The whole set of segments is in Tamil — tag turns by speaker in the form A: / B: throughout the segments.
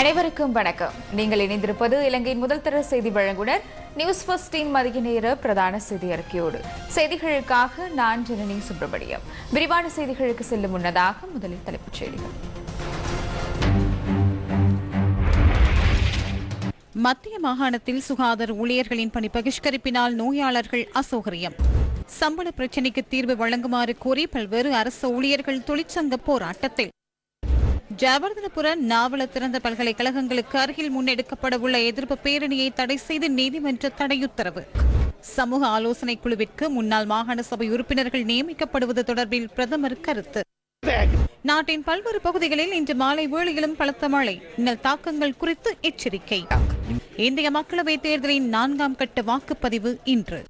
A: அனைவருக்கும் வணக்கம். நீங்கள் இணைந்திருப்பது இலங்கையின் முதல் தர செய்தி வழங்குனர் நியூஸ் ஃபர்ஸ்டின் மதிய நேர பிரதான செய்தி அறிக்கையோடு. செய்திகளுக்காக நான் ஜனனி சுப்பிரமணியம். விரிவான செய்திகளுக்கு செல்லும் முன்னதாக முதலில் தலைப்புச் செய்திகள்.
B: மத்திய மாகாணத்தில் சுகாதார ஊழியர்களின் பணி பகிஷ்கரிப்பினால் நோயாளர்கள் அசௌகரியம். சம்பள பிரச்சினைக்கு தீர்வு வழங்குமாறு கோரி பல்வேறு அரசு ஊழியர்கள் தொழிற்சங்க போராட்டத்தில். ஜவர்தனபுர நாவல திறந்த பல்கலைக்கழகங்களுக்கு அருகில் முன்னெடுக்கப்பட உள்ள எதிர்ப்பு பேரணியை தடை செய்து நீதிமன்ற தடையுத்தரவு. சமூக ஆலோசனை குழுவிற்கு முன்னாள் மாகாண சபை உறுப்பினர்கள் நியமிக்கப்படுவது தொடர்பில் பிரதமர் கருத்து. நாட்டின் பல்வேறு பகுதிகளில் இன்று மாலை வேளையிலும் பலத்த மழை இன்னல் தாக்கங்கள் குறித்து எச்சரிக்கை. இந்திய மக்களவைத் தேர்தலின் நான்காம் கட்ட வாக்குப்பதிவு இன்று.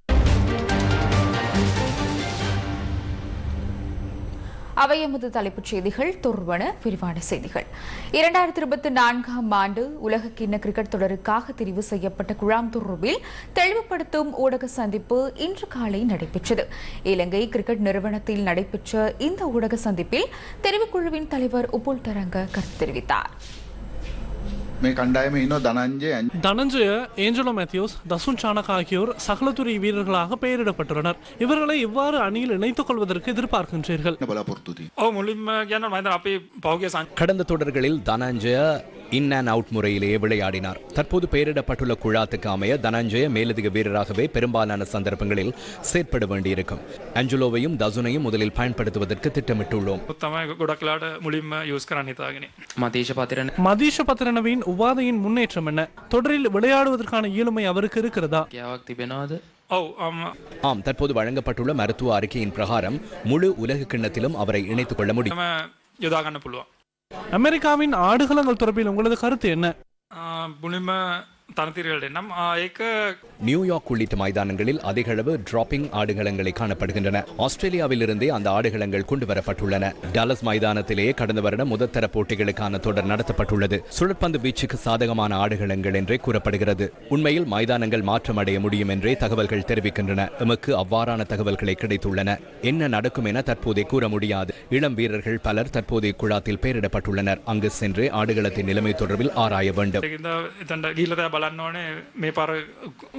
A: அவை எமது தலைப்புச் செய்திகள். தொடர்பான விரிவான செய்திகள். இரண்டாயிரத்தி இருபத்தி நான்காம் ஆண்டு உலக கிண்ண கிரிக்கெட் தொடருக்காக தெரிவு செய்யப்பட்ட குழாம் தொடர்பில் தெளிவுபடுத்தும் ஊடக சந்திப்பு இன்று காலை நடைபெற்றது. இலங்கை கிரிக்கெட் நிறுவனத்தில் நடைபெற்ற இந்த ஊடக சந்திப்பில் தெரிவுக்குழுவின் தலைவர் உப்புல் தரங்க கருத்து தெரிவித்தார்.
C: මේ කණ්ඩායම ඉන්න දනංජය
D: தனஞ்சய ஏஞ்சலோ மேத்யூஸ் தசுன் சானக் ஆகியோர் சகலத்துறை வீரர்களாக பெயரிடப்பட்டுள்ளனர் இவர்களை இவ்வாறு அணியில் இணைத்துக் கொள்வதற்கு எதிர்பார்க்கின்றீர்கள்
C: බලාපොරත්තුති.
E: ඔව මුලින්ම කියන්න මත අපේ පෞගේ සං
F: கடந்த தொடர்களில் தனஞ்சய இன் அண்ட் அவுட் முறையிலேயே விளையாடினார் தற்போது பெயரிடப்பட்டுள்ள குழாத்துக்கு அமைய தனஞ்சய மேலதிக வீரராகவே பெரும்பாலான சந்தர்ப்பங்களில் செயற்பட வேண்டியிருக்கும் அஞ்சலோவையும் தசுனையும் முதலில் பயன்படுத்துவதற்கு திட்டமிட்டுள்ளோம்
E: තමයි ගොඩක්ලාට මුලින්ම යස් කරන්න හිතාගෙන
G: මතේශ පතිරණ
D: மதீஷ பத்திரனவின் உபாதையின் முன்னேற்றம் என்ன? தொடரில் விளையாடுவதற்கான இயலுமை அவருக்கு இருக்கிறதா?
F: ஆம் தற்போது வழங்கப்பட்டுள்ள மருத்துவ அறிக்கையின் பிரகாரம் முழு உலக கிண்ணத்திலும் அவரை இணைத்துக் கொள்ள முடியும்.
D: அமெரிக்காவின் ஆடுகளங்கள் தொடர்பில் உங்களது கருத்து என்ன?
F: நியூயார்க் உள்ளிட்ட மைதானங்களில் அதிக அளவு டிராப்பிங் ஆடுகளங்களை காணப்படுகின்றன. ஆஸ்திரேலியாவில் இருந்தே அந்த ஆடுகளங்கள் கொண்டு வரப்பட்டுள்ளன டலஸ் மைதானத்திலேயே கடந்த வருடம் முதற்தர போட்டிகளுக்கான தொடர் நடத்தப்பட்டுள்ளது. சுழற்பந்து வீச்சுக்கு சாதகமான ஆடுகளங்கள் என்றே கூறப்படுகிறது. உண்மையில் மைதானங்கள் மாற்றமடைய முடியும் என்றே தகவல்கள் தெரிவிக்கின்றன. எமக்கு அவ்வாறான தகவல்களை கிடைத்துள்ளன. என்ன நடக்கும் என தற்போதே கூற முடியாது. இளம் வீரர்கள் பலர் தற்போதைய குழாத்தில் பெயரிடப்பட்டுள்ளனர். அங்கு சென்று ஆடுகளத்தின் நிலைமை தொடர்பில் ஆராய வேண்டும்.
E: බලන්න ඕනේ මේ පර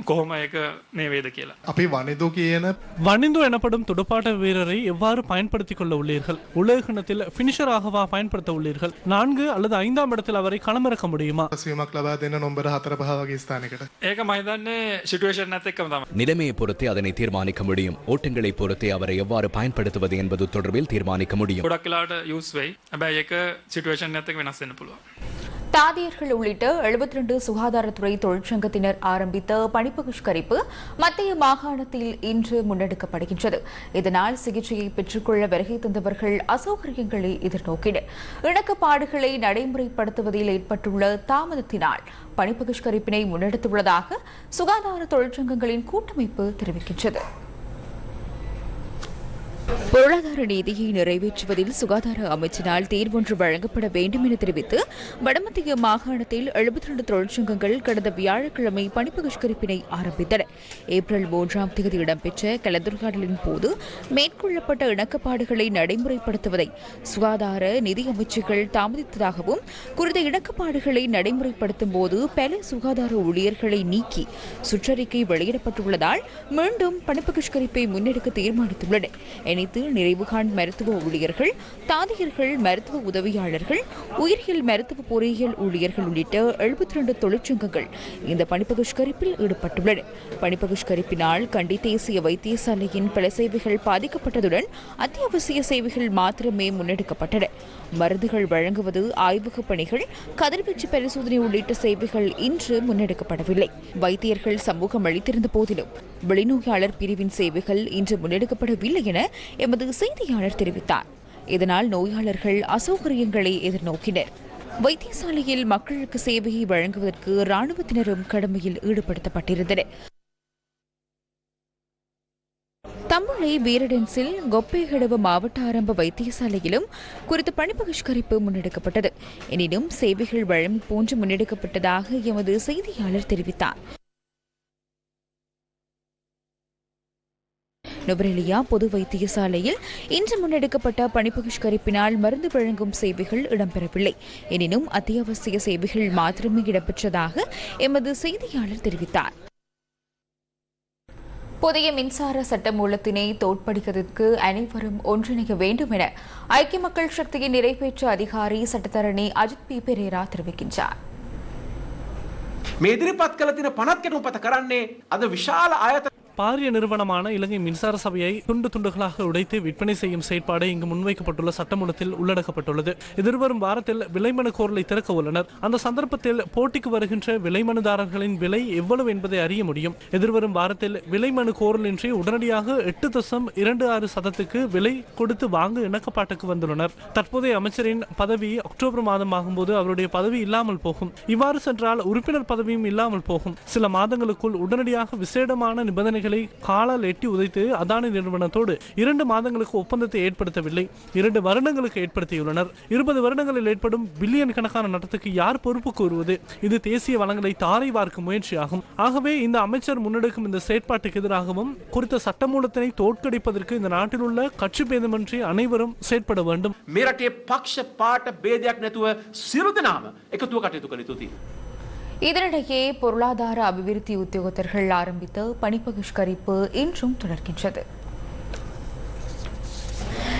E: කොහොම එක මේ වේද කියලා
H: අපි වනිදු කියන
D: வனிந்து எனப்படும் துடுப்பாட்ட வீரரை எவ்வாறு பயன்படுத்திக் கொள்ள உள்ளீர்கள் உலக கிண்ணத்தில் பினிஷராகவா பயன்படுத்த உள்ளீர்கள் நான்கு அல்லது ஐந்தாம் இடத்தில் அவரை களமிறக்க முடியுமா
H: සීමක් ලබා දෙන්න නොම්බර හතර පහ වගේ ස්ථානකට
E: ඒක මහිතන්නේ සිටුවේෂන් ඇත එක්කම තම
F: நிலைமையை பொறுத்தே அதனை தீர்மானிக்க முடியும் ஓட்டங்களை பொறுத்தே அவரை எவ்வாறு பயன்படுத்துவது என்பது தொடர்பில் தீர்மானிக்க முடியும்
E: ගොඩක් කලාට යස් වෙයි හැබැයි ඒක සිටුවේෂන් ඇතක වෙනස් වෙන්න පුළුවන්
A: தாதியர்கள் உள்ளிட்ட 72 சுகாதாரத்துறை தொழிற்சங்கத்தினர் ஆரம்பித்த பணிப்பகிஷ்கரிப்பு மத்திய மாகாணத்தில் இன்று முன்னெடுக்கப்படுகின்றது. இதனால் சிகிச்சையை பெற்றுக்கொள்ள வருகை தந்தவர்கள் அசௌகரியங்களை எதிர்நோக்கினர். இணக்கப்பாடுகளை நடைமுறைப்படுத்துவதில் ஏற்பட்டுள்ள தாமதத்தினால் பணிப்பகிஷ்கரிப்பினை முன்னெடுத்துள்ளதாக சுகாதார தொழிற்சங்கங்களின் கூட்டமைப்பு தெரிவிக்கின்றது. பொருளாதார நீதியை நிறைவேற்றுவதில் சுகாதார அமைச்சினால் தீர்வொன்று வழங்கப்பட வேண்டும் என தெரிவித்து வடமத்திய மாகாணத்தில் 72 தொழிற்சங்கங்கள் கடந்த வியாழக்கிழமை பணிப்பகிஷ்கரிப்பினை ஆரம்பித்தன. ஏப்ரல் மூன்றாம் தேதி இடம்பெற்ற கலந்துரையாடலின் போது மேற்கொள்ளப்பட்ட இணக்கப்பாடுகளை நடைமுறைப்படுத்துவதை சுகாதார நிதி அமைச்சுகள் தாமதித்ததாகவும் குறித்த இணக்கப்பாடுகளை நடைமுறைப்படுத்தும் போது பல சுகாதார ஊழியர்களை நீக்கி சுற்றறிக்கை வெளியிடப்பட்டுள்ளதால் மீண்டும் பணிப்பகிஷ்கரிப்பை முன்னெடுக்க தீர்மானித்துள்ளனர். இணைத்து நிறைவுகாண் மருத்துவ ஊழியர்கள் தாதியர்கள் மருத்துவ உதவியாளர்கள் உயிரியல் மருத்துவ பொறியியல் ஊழியர்கள் உள்ளிட்ட 72 தொழிற்சங்கங்கள் இந்த பணிப்பகிஷ்கரிப்பில் ஈடுபட்டுள்ளன. பணிப்பகிஷ்கரிப்பினால் கண்டி தேசிய வைத்தியசாலையின் பல சேவைகள் பாதிக்கப்பட்டதுடன் அத்தியாவசிய சேவைகள் மாத்திரமே முன்னெடுக்கப்பட்டன. மருந்துகள் வழங்குவது ஆய்வக பணிகள் கதிர்வீச்சு பரிசோதனை உள்ளிட்ட சேவைகள் இன்று முன்னெடுக்கப்படவில்லை. வைத்தியர்கள் சமூகம் அளித்திருந்த போதிலும் வெளிநோயாளர் பிரிவின் சேவைகள் இன்று முன்னெடுக்கப்படவில்லை என எம். எமது செய்தியாளர் தெரிவித்தார். இதனால் நோயாளர்கள் அசௌகரியங்களை எதிர்நோக்கினர். வைத்தியசாலையில் மக்களுக்கு சேவையை வழங்குவதற்கு ராணுவத்தினரும் கடமையில் ஈடுபடுத்தப்பட்டிருந்தனர். தம்பளை வீரடன்ஸில் கொப்பேகடவு மாவட்ட ஆரம்ப வைத்தியசாலையிலும் குறித்த பணிபகிஷ்கரிப்பு முன்னெடுக்கப்பட்டது. எனினும் சேவைகள் வழங்கி போன்று முன்னெடுக்கப்பட்டதாக எமது செய்தியாளர் தெரிவித்தார். நுவரெலியா பொது வைத்தியசாலையில் இன்று முன்னெடுக்கப்பட்ட பணி பகிஷ்கரிப்பினால் மருந்து வழங்கும் சேவைகள் இடம்பெறவில்லை எனினும் அத்தியாவசிய சேவைகள் மாத்திரமே இடம்பெற்றதாக எமது செய்தியாளர் தெரிவித்தார் புதிய மின்சார சட்டமூலத்தினை தோற்படிப்பதற்கு அனைவரும் ஒன்றிணைய வேண்டும் என ஐக்கிய மக்கள் சக்தியின் நிறைவேற்று அதிகாரி சட்டத்தரணி அஜித் பி பெரேரா தெரிவிக்கின்றார்
G: මේ ඉදිරිපත් කළ තින පනත් කෙනුපත කරන්නේ අද විශාල අයත
D: பாரிய நிறுவனமான இலங்கை மின்சார சபையை துண்டு துண்டுகளாக உடைத்து விற்பனை செய்யும் செயற்பாடு இங்கு முன்வைக்கப்பட்டுள்ள சட்டமூலத்தில் உள்ளடக்கப்பட்டுள்ளது. எதிர்வரும் வாரத்தில் விலைமனு கோரலை திறக்க உள்ளனர். அந்த சந்தர்ப்பத்தில் போட்டிக்கு வருகின்ற விலைமனுதாரர்களின் விலை எவ்வளவு என்பதை அறிய முடியும். எதிர்வரும் வாரத்தில் விலைமனு கோரலின்றி உடனடியாக எட்டு தசம் இரண்டு ஆறு சதத்துக்கு விலை கொடுத்து வாங்க இணக்கப்பாட்டுக்கு வந்துள்ளனர். தற்போதைய அமைச்சரின் பதவி அக்டோபர் மாதம் ஆகும்போது அவருடைய பதவி இல்லாமல் போகும். இவ்வாறு சென்றால் உறுப்பினர் பதவியும் இல்லாமல் போகும். சில மாதங்களுக்குள் உடனடியாக விசேடமான நிபந்தனை நிபந்தனைகளை காலால் எட்டி உதைத்து அதானி நிறுவனத்தோடு இரண்டு மாதங்களுக்கு ஒப்பந்தத்தை ஏற்படுத்தவில்லை இரண்டு வருடங்களுக்கு ஏற்படுத்தியுள்ளனர் இருபது வருடங்களில் ஏற்படும் பில்லியன் கணக்கான நட்டத்துக்கு யார் பொறுப்பு கூறுவது இது தேசிய வளங்களை தாரை வார்க்கும் முயற்சியாகும் ஆகவே இந்த அமைச்சர் முன்னெடுக்கும் இந்த செயற்பாட்டுக்கு எதிராகவும் குறித்த சட்டமூலத்தினை தோற்கடிப்பதற்கு இந்த நாட்டில் உள்ள கட்சி பேதமின்றி அனைவரும் செயற்பட வேண்டும்
G: මේ රටේ පක්ෂ පාට බේදයක් නැතුව සිරු දෙනාම එකතුව කටයුතු කළ යුතුති.
A: இதனிடையே பொருளாதார அபிவிருத்தி உத்தியோகத்தர்கள் ஆரம்பித்த பணிப்பகிஷ்கரிப்பு இன்றும் தொடர்கின்றது.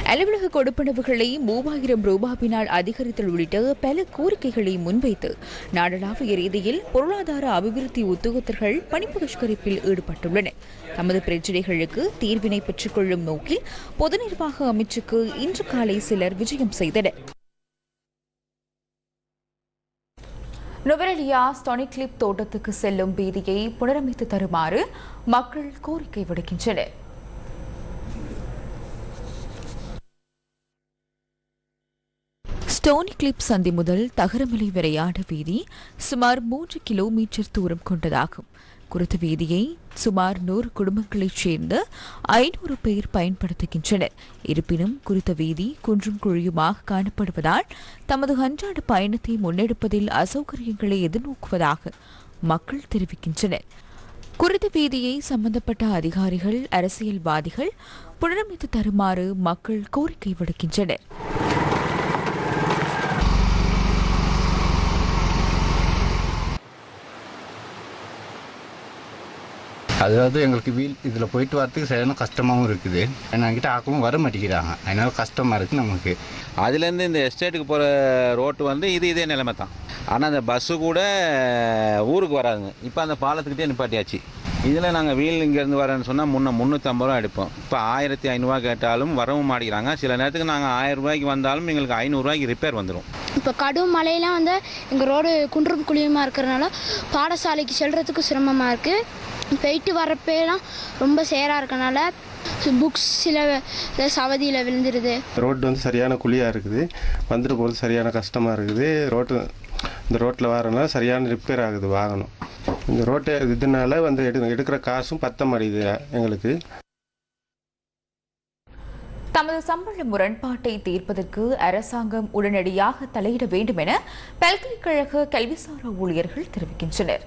A: அலுவலக கொடுப்பனவுகளை மூவாயிரம் ரூபாவினால் அதிகரித்தல் உள்ளிட்ட பல கோரிக்கைகளை முன்வைத்து நாடளாவிய ரீதியில் பொருளாதார அபிவிருத்தி உத்தியோகத்தர்கள் பணி ஈடுபட்டுள்ளனர். தமது பிரச்சினைகளுக்கு தீர்வினை பெற்றுக்கொள்ளும் நோக்கில் பொது நிர்வாக அமைச்சுக்கு இன்று காலை சிலர் விஜயம் செய்தனர். நுவரெலியா ஸ்டொனிக்லிப் தோட்டத்துக்கு செல்லும் வீதியை புனரமைத்து தருமாறு மக்கள் கோரிக்கை விடுக்கின்றனர். ஸ்டோனி கிளிப் சந்தி முதல் தகரமலை வரையான வீதி சுமார் மூன்று கிலோமீட்டர் தூரம் கொண்டதாகும். குறித்த வீதியை சுமார் நூறு குடும்பங்களைச் சேர்ந்த ஐநூறு பேர் பயன்படுத்துகின்றனர். இருப்பினும் குறித்த வீதி குன்றும் குழியுமாக காணப்படுவதால் தமது அன்றாட பயணத்தை முன்னெடுப்பதில் அசௌகரியங்களை எதிர்நோக்குவதாக மக்கள் தெரிவிக்கின்றனர். குறித்த வீதியை சம்பந்தப்பட்ட அதிகாரிகள் அரசியல்வாதிகள் புனரமைத்து தருமாறு மக்கள் கோரிக்கை விடுக்கின்றனர்.
I: அதாவது எங்களுக்கு வீல் இதில் போயிட்டு வரதுக்கு சரியான கஷ்டமாகவும் இருக்குது. என்கிட்ட ஆக்கவும் வர மாட்டேங்கிறாங்க. அதனால கஷ்டமாக இருக்குது நமக்கு.
J: அதுலேருந்து இந்த எஸ்டேட்டுக்கு போகிற ரோட்டு வந்து இது இதே நிலைமை தான். ஆனால் அந்த பஸ்ஸு கூட ஊருக்கு வராதுங்க. இப்போ அந்த பாலத்துக்கிட்டே நிப்பாட்டியாச்சு. இதில் நாங்கள் வீல் இங்கேருந்து வரேன்னு சொன்னால் முன்ன முந்நூற்றம்பது ரூபா எடுப்போம். இப்போ ஆயிரத்தி ஐநூறுரூவா கேட்டாலும் வரவும் மாட்டேங்கிறாங்க. சில நேரத்துக்கு நாங்கள் ஆயிரம் ரூபாய்க்கு வந்தாலும் எங்களுக்கு ஐநூறுரூவாய்க்கு ரிப்பேர் வந்துடும்
K: இப்போ கடும் மழையெல்லாம் வந்து எங்கள் ரோடு குன்றும் குழியுமா இருக்கிறனால பாடசாலைக்கு செல்றதுக்கு சிரமமாக இருக்குது போயிட்டு வரப்பெல்லாம் ரொம்ப சேராக இருக்கனால புக்ஸ் சில சவதியில் விழுந்துருது.
H: ரோடு வந்து சரியான குழியாக இருக்குது. வந்துட்டு போகிறது சரியான கஷ்டமாக இருக்குது. ரோட்டு இந்த ரோட்டில் வரனால சரியான ரிப்பேர் ஆகுது வாகனம். இந்த ரோட்டை இதனால வந்து எடு எடுக்கிற காசும் பத்த மாட்டேங்குது எங்களுக்கு.
A: தமது சம்பள முரண்பாட்டை தீர்ப்பதற்கு அரசாங்கம் உடனடியாக தலையிட வேண்டும் என பல்கலைக்கழக கல்விசாரா ஊழியர்கள் தெரிவிக்கின்றனர்.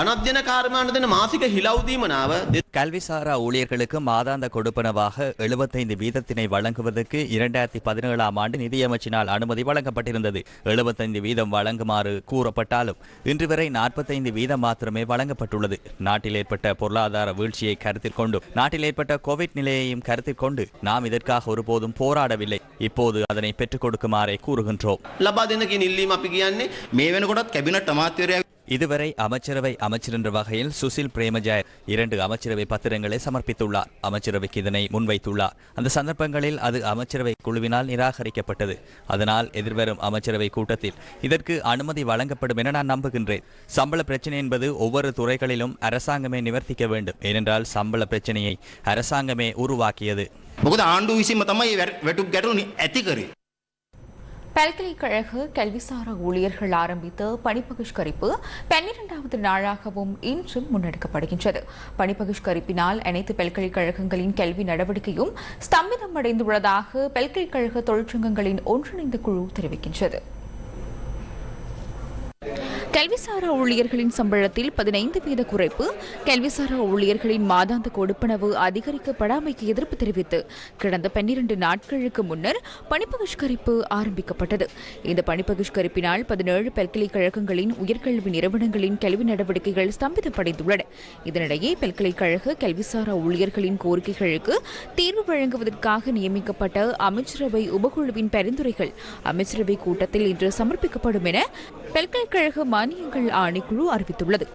L: අනධ්‍යන කාර්මාණ දෙන මාසික හිලව්දීමනාව
M: கல்விசாரா ஊழியர்களுக்கு மாதாந்த கொடுப்பனவாக எழுபத்தைந்து வீதத்தினை வழங்குவதற்கு இரண்டாயிரத்தி பதினேழாம் ஆண்டு நிதியமைச்சினால் அனுமதி வழங்கப்பட்டிருந்தது எழுபத்தைந்து வீதம் வழங்குமாறு கூறப்பட்டாலும் இன்று வரை நாற்பத்தைந்து வீதம் மாத்திரமே வழங்கப்பட்டுள்ளது நாட்டில் ஏற்பட்ட பொருளாதார வீழ்ச்சியை கருத்தில் கொண்டு நாட்டில் ஏற்பட்ட கோவிட் நிலையையும் கருத்தில் கொண்டு நாம் இதற்காக ஒருபோதும் போராடவில்லை இப்போது அதனை பெற்றுக் கொடுக்குமாறே கூறுகின்றோம்
L: ලබා දෙන්න කියන ඉල්ලීම අපි කියන්නේ මේ වෙනකොටත් කැබිනට් අමාත්‍යවරයා
M: இதுவரை அமைச்சரவை அமைச்சர் என்ற வகையில் சுசில் பிரேமஜாய் இரண்டு அமைச்சரவை பத்திரங்களை சமர்ப்பித்துள்ளார் அமைச்சரவைக்கு இதனை முன்வைத்துள்ளார் அந்த சந்தர்ப்பங்களில் அது அமைச்சரவை குழுவினால் நிராகரிக்கப்பட்டது அதனால் எதிர்வரும் அமைச்சரவை கூட்டத்தில் இதற்கு அனுமதி வழங்கப்படும் என நான் நம்புகின்றேன் சம்பள பிரச்சனை என்பது ஒவ்வொரு துறைகளிலும் அரசாங்கமே நிவர்த்திக்க வேண்டும் ஏனென்றால் சம்பள பிரச்சனையை அரசாங்கமே உருவாக்கியது
L: මොකද ආණ්ඩුව විසින්ම තමයි වැටුප් ගැටලු ඇති කරේ
A: பல்கலைக்கழக கல்விசார ஊழியர்கள் ஆரம்பித்த பணிப்பகிஷ்கரிப்பு பன்னிரண்டாவது நாளாகவும் இன்றும் முன்னெடுக்கப்படுகின்றது. பணிப்பகிஷ்கரிப்பினால் அனைத்து பல்கலைக்கழகங்களின் கல்வி நடவடிக்கையும் ஸ்தம்பிதம் அடைந்துள்ளதாக பல்கலைக்கழக தொழிற்சங்கங்களின் ஒன்றிணைந்த குழு தெரிவிக்கின்றது. கல்விசாரா ஊழியர்களின் சம்பளத்தில் பதினைந்து வீத குறைப்பு கல்விசாரா ஊழியர்களின் மாதாந்த கொடுப்பனவு அதிகரிக்கப்படாமைக்கு எதிர்ப்பு தெரிவித்து கடந்த பன்னிரண்டு நாட்களுக்கு முன்னர் பணிப்பகிஷ்கரிப்பு ஆரம்பிக்கப்பட்டது. இந்த பணிப்பகிஷ்கரிப்பினால் பதினேழு பல்கலைக்கழகங்களின் உயர்கல்வி நிறுவனங்களின் கல்வி நடவடிக்கைகள் ஸ்தம்பிதப்படைந்துள்ளன. இதனிடையே பல்கலைக்கழக கல்விசாரா ஊழியர்களின் கோரிக்கைகளுக்கு தீர்வு வழங்குவதற்காக நியமிக்கப்பட்ட அமைச்சரவை உபகுழுவின் பரிந்துரைகள் அமைச்சரவை கூட்டத்தில் இன்று சமர்ப்பிக்கப்படும் என பல்கலைக்கழக மானியங்கள் ஆணைக்குழு அறிவித்துள்ளது.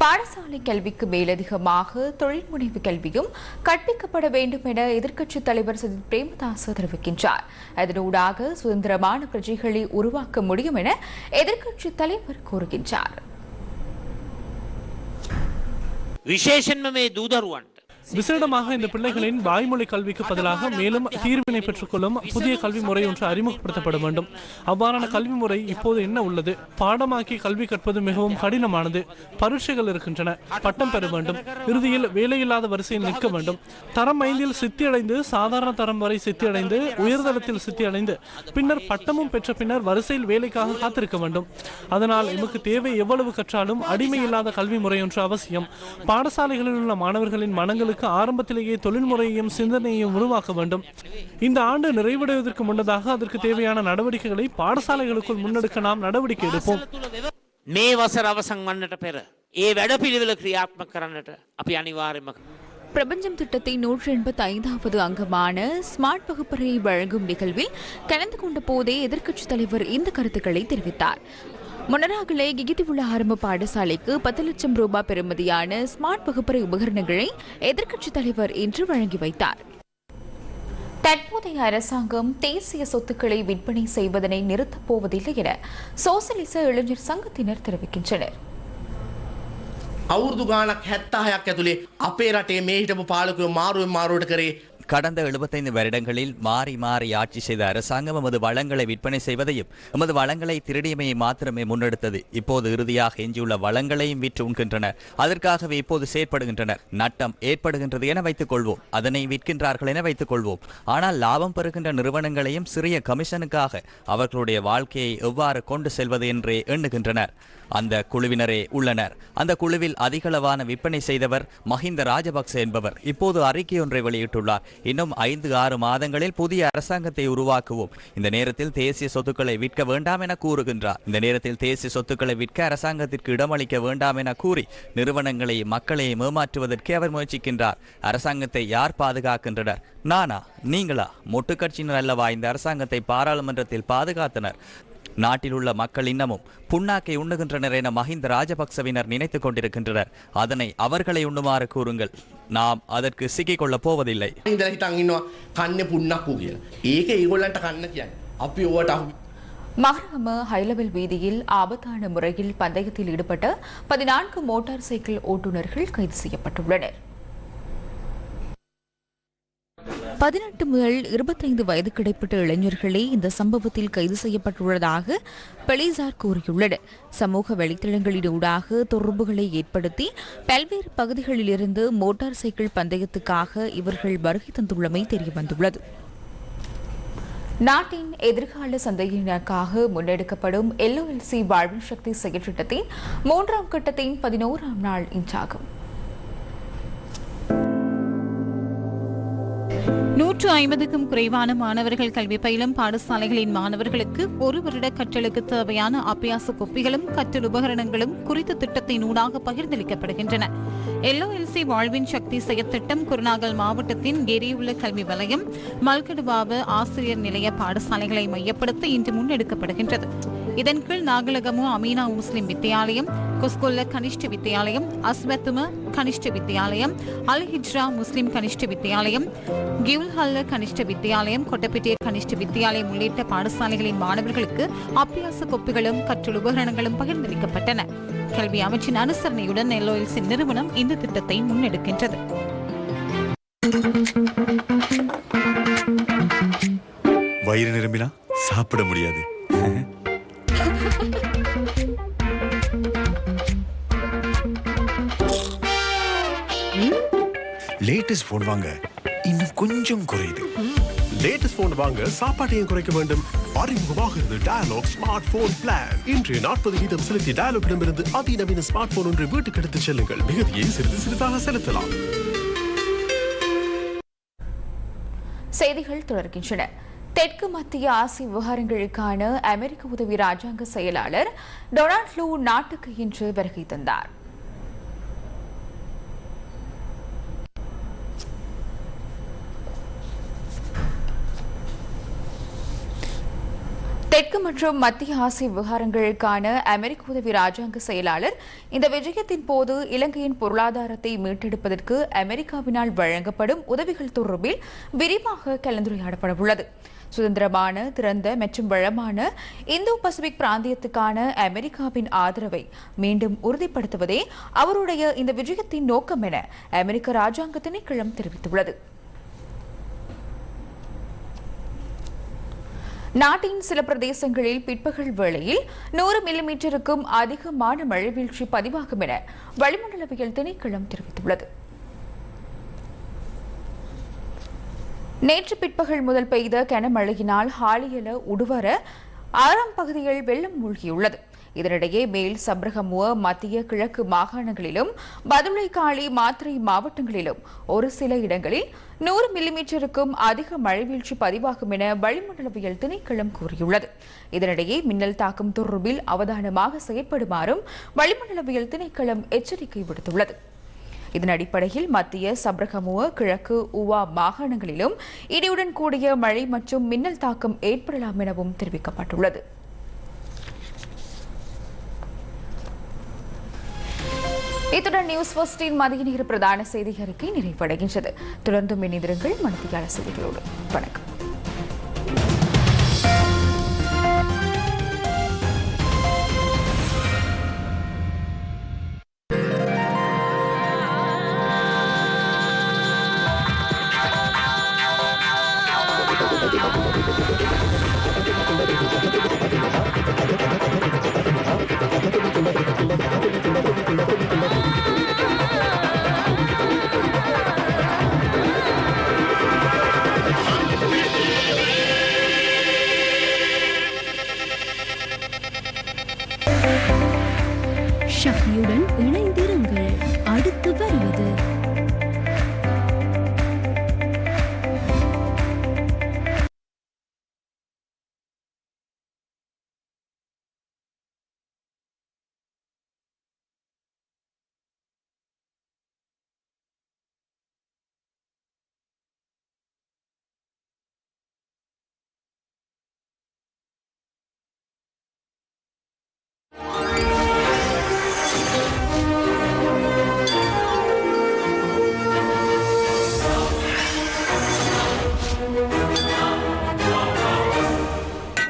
A: பாடசாலை கல்விக்கு மேலதிகமாக தொழில்முனைவு கல்வியும் கற்பிக்கப்பட வேண்டும் என எதிர்க்கட்சித் தலைவர் சஜித் பிரேமதாஸ் தெரிவிக்கின்றார். அதனூடாக சுதந்திரமான பிரஜைகளை உருவாக்க முடியும் என எதிர்க்கட்சித் தலைவர் கூறுகின்றார்.
N: விசேஷன்மே தூதர்வான்
D: விசேடமாக இந்த பிள்ளைகளின் வாய்மொழி கல்விக்கு பதிலாக மேலும் தீர்வினை பெற்றுக்கொள்ளும் புதிய கல்வி முறை ஒன்று அறிமுகப்படுத்தப்பட வேண்டும். அவ்வாறான கல்வி முறை இப்போது என்ன உள்ளது? பாடமாக்கி கல்வி கற்பது மிகவும் கடினமானது. பரீட்சைகள் இருக்கின்றன. பட்டம் பெற வேண்டும். இறுதியில் வேலையில்லாத வரிசையில் நிற்க வேண்டும். தரம் ஐந்தில் சித்தியடைந்து சாதாரண தரம் வரை சித்தியடைந்து உயர்தரத்தில் சித்தியடைந்து பின்னர் பட்டமும் பெற்ற பின்னர் வரிசையில் வேலைக்காக காத்திருக்க வேண்டும். அதனால் எமக்கு தேவை எவ்வளவு கற்றாலும் அடிமை இல்லாத கல்வி முறை ஒன்று அவசியம். பாடசாலைகளில் உள்ள மாணவர்களின் மனங்களுக்கு ஆரம்பத்திலேயே தொழில்முறையையும் சிந்தனையையும் உருவாக்க வேண்டும் இந்த ஆண்டு நிறைவடைவதற்கு முன்னதாக அதற்கு தேவையான நடவடிக்கைகளை பாடசாலைகளுக்குள் முன்னெடுக்க நாம் நடவடிக்கை எடுப்போம்
N: මේ වසර අවසන් වන්නට පෙර ඒ වැඩපිළිවෙල ක්‍රියාත්මක කරන්නට අපි අනිවාර්යම
A: பிரபஞ்சம் திட்டத்தின் நூற்றி எண்பத்தி ஐந்தாவது அங்கமான ஸ்மார்ட் வகுப்பறையை வழங்கும் நிகழ்வில் கலந்து கொண்ட போதே எதிர்க்கட்சித் தலைவர் இந்த கருத்துக்களை தெரிவித்தார் முன்னராகலே கிகிதிவுள்ள ஆரம்ப பாடசாலைக்கு பத்து லட்சம் ரூபாய் பெறுமதியான ஸ்மார்ட் வகுப்பறை உபகரணங்களை எதிர்க்கட்சித் தலைவர் இன்று வழங்கி வைத்தார் தற்போதைய அரசாங்கம் தேசிய சொத்துக்களை விற்பனை செய்வதனை நிறுத்தப் போவதில்லை என சோசலிச இளைஞர் சங்கத்தினர் தெரிவிக்கின்றனர்
L: අවුරදු ගානක් හැත්තාහයක් ඇතුළේ අපේ රටේ මේ හිටපු පාලකයෝ මාරුවෙන් මාරුවට කරේ
M: கடந்த 75 வருடங்களில் மாறி மாறி ஆட்சி செய்த அரசாங்கம் எமது வளங்களை விற்பனை செய்வதையும் எமது வளங்களை திருடியமையை மாத்திரமே முன்னெடுத்தது. இப்போது இறுதியாக எஞ்சியுள்ள வளங்களையும் விற்று உண்கின்றனர் அதற்காகவே இப்போது செயற்படுகின்றனர் நட்டம் ஏற்படுகின்றது என வைத்துக் கொள்வோம். அதனை விற்கின்றார்கள் என வைத்துக் கொள்வோம். ஆனால் லாபம் பெறுகின்ற நிறுவனங்களையும் சிறிய கமிஷனுக்காக அவர்களுடைய வாழ்க்கையை எவ்வாறு கொண்டு செல்வது என்றே எண்ணுகின்றனர். அந்த குழுவினரே உள்ளனர். அந்த குழுவில் அதிகளவான விற்பனை செய்தவர் மஹிந்த ராஜபக்ச என்பவர். இப்போது அறிக்கை ஒன்றை வெளியிட்டுள்ளார். இன்னும் ஐந்து ஆறு மாதங்களில் புதிய அரசாங்கத்தை உருவாக்குவோம். இந்த நேரத்தில் தேசிய சொத்துக்களை விற்க வேண்டாம் என கூறுகின்றார். இந்த நேரத்தில் தேசிய சொத்துக்களை விற்க அரசாங்கத்திற்கு இடமளிக்க வேண்டாம் என கூறி நிறுவனங்களை மக்களை ஏமாற்றுவதற்கு அவர் முயற்சிக்கின்றார். அரசாங்கத்தை யார் பாதுகாக்கின்றனர்? நானா? நீங்களா? மொட்டு கட்சியினர் அல்லவா? இந்த அரசாங்கத்தை பாராளுமன்றத்தில் பாதுகாத்தனர். நாட்டிலுள்ள மக்கள் இன்னமும் புண்ணாக்கை உண்ணுகின்றனர் என மஹிந்த ராஜபக்சவினர் நினைத்துக் கொண்டிருக்கின்றனர். அதனை அவர்களை உண்ணுமாறு கூறுங்கள். நாம் அதற்கு சிக்கிக் கொள்ளப் போவதில்லை.
A: மகராம ஹைலவல் வீதியில் ஆபத்தான முறையில் பந்தயத்தில் ஈடுபட்ட பதினான்கு மோட்டார் சைக்கிள் ஓட்டுநர்கள் கைது செய்யப்பட்டுள்ளனர் பதினெட்டு முதல் இருபத்தைந்து வயது கிடைப்பட்ட இளைஞர்களே இந்த சம்பவத்தில் கைது செய்யப்பட்டுள்ளதாக பெலிசார் கூறியுள்ளனர். சமூக வலைத்தளங்களின் ஊடாக தொடர்புகளை ஏற்படுத்தி பல்வேறு பகுதிகளிலிருந்து மோட்டார் சைக்கிள் பந்தயத்துக்காக இவர்கள் வருகை தந்துள்ளமை தெரியவந்துள்ளது. நாட்டின் எதிர்கால சந்தையினருக்காக முன்னெடுக்கப்படும் எல்ஓஎல்சி வாழ்வின் சக்தி செயற்றிட்டத்தின் மூன்றாம் கட்டத்தின் பதினோராம் நாள் இன்றாகும்.
B: நூற்று ஐம்பதுக்கும் குறைவான மாணவர்கள் கல்வி பயிலும் பாடசாலைகளின் மாணவர்களுக்கு ஒரு வருட கற்றலுக்கு தேவையான அபியாச கொப்பிகளும் கற்றல் உபகரணங்களும் குறித்த திட்டத்தை ஊடாக பகிர்ந்தளிக்கப்படுகின்றன. எல்ஓஎல்சி வாழ்வின் சக்தி செயற்திட்டம் குருநாகல் மாவட்டத்தின் எரியுள்ள கல்வி வலயம் மல்கடுவாவு ஆசிரியர் நிலைய பாடசாலைகளை மையப்படுத்தி இன்று முன்னெடுக்கப்படுகின்றது. இதன் கீழ் நாகலகமு அமீனா முஸ்லிம் வித்தியாலயம் கொஸ்கொல்ல கனிஷ்ட வித்தியாலயம் அஸ்வத்தும கனிஷ்ட வித்தியாலயம் அல் ஹிஜ்ரா முஸ்லிம் கனிஷ்ட வித்தியாலயம் கிவுல்ஹல்ல கனிஷ்ட வித்தியாலயம் கொட்டப்பிட்டிய கனிஷ்ட வித்தியாலயம் உள்ளிட்ட பாடசாலைகளின் மாணவர்களுக்கு அபியாச கொப்பிகளும் கற்றல் உபகரணங்களும் பகிர்ந்தளிக்கப்பட்டன. கல்வி அமைச்சின் அனுசரணையுடன் எல்ஓஎல்சி நிறுவனம் இந்த திட்டத்தை முன்னெடுக்கின்றது.
O: வயிறு நிரம்பினா சாப்பிட முடியாது. லேட்டஸ்ட் ஃபோன் வாங்க
P: இன்னும் கொஞ்சம் குறையுது.
Q: லேட்டஸ்ட் போன் வாங்க சாப்பாட்டையும் குறைக்க வேண்டும். அறிமுகமாகிறது டயலாக் ஸ்மார்ட் போன் பிளான் இன்று நாற்பது வீதம் செலுத்தி டயலாக்கிடமிருந்து அதிநவீன ஸ்மார்ட் போன் ஒன்று வீட்டுக்கு எடுத்துச் செல்லுங்கள். மிகுதியை சிறிது சிறிதாக செலுத்தலாம்.
A: செய்திகள் தொடர்கின்றன. தெற்கு மத்திய ஆசிய விவகாரங்களுக்கான அமெரிக்க உதவி ராஜாங்க செயலாளர் டொனால்ட் லூ நாட்டுக்கு இன்று வருகை தந்தார். தெற்கு மற்றும் மத்திய ஆசிய விவகாரங்களுக்கான அமெரிக்க உதவி ராஜாங்க செயலாளர் இந்த விஜயத்தின் போது இலங்கையின் பொருளாதாரத்தை மீட்டெடுப்பதற்கு அமெரிக்காவினால் வழங்கப்படும் உதவிகள் தொடர்பில் விரிவாக கலந்துரையாடப்பட உள்ளது. சுதந்திரமான திறந்த மற்றும் வளமான இந்தோ பசிபிக் பிராந்தியத்துக்கான அமெரிக்காவின் ஆதரவை மீண்டும் உறுதிப்படுத்துவதே அவருடைய இந்த விஜயத்தின் நோக்கம் என அமெரிக்க ராஜாங்க திணைக்களம் தெரிவித்துள்ளது. நாட்டின் சில பிரதேசங்களில் பிற்பகல் வேளையில் நூறு மில்லிமீட்டருக்கும் அதிகமான மழை வீழ்ச்சி பதிவாகும் என வளிமண்டலவியல் திணைக்களம் தெரிவித்துள்ளது. நேற்று பிற்பகல் முதல் பெய்த கனமழையினால் ஹாலியல உடுவர ஆறாம் பகுதியில் வெள்ளம் மூழ்கியுள்ளது. இதனிடையே மேல் சப்ரகமுவ மத்திய கிழக்கு மாகாணங்களிலும் பதுளைக்காளி காளி மாத்திரை மாவட்டங்களிலும் ஒரு சில இடங்களில் நூறு மில்லிமீட்டருக்கும் அதிக மழை வீழ்ச்சி பதிவாகும் என வளிமண்டலவியல் திணைக்களம் கூறியுள்ளது. இதனிடையே மின்னல் தாக்கம் தொடர்பில் அவதானமாக செயற்படுமாறும் வளிமண்டலவியல் திணைக்களம் எச்சரிக்கை விடுத்துள்ளது. இதன் அடிப்படையில் மத்திய சப்ரகமுவ கிழக்கு உவா மாகாணங்களிலும் இடியுடன் கூடிய மழை மற்றும் மின்னல் தாக்கம் ஏற்படலாம் எனவும் தெரிவிக்கப்பட்டுள்ளது. இத்துடன் நியூஸ் ஃபர்ஸ்டின் மதிய நேர பிரதான செய்தி அறிக்கை நிறைவடைகின்றது. தொடர்ந்து இணைந்திருங்கள் மனதியாள செய்திகளோடு. வணக்கம்.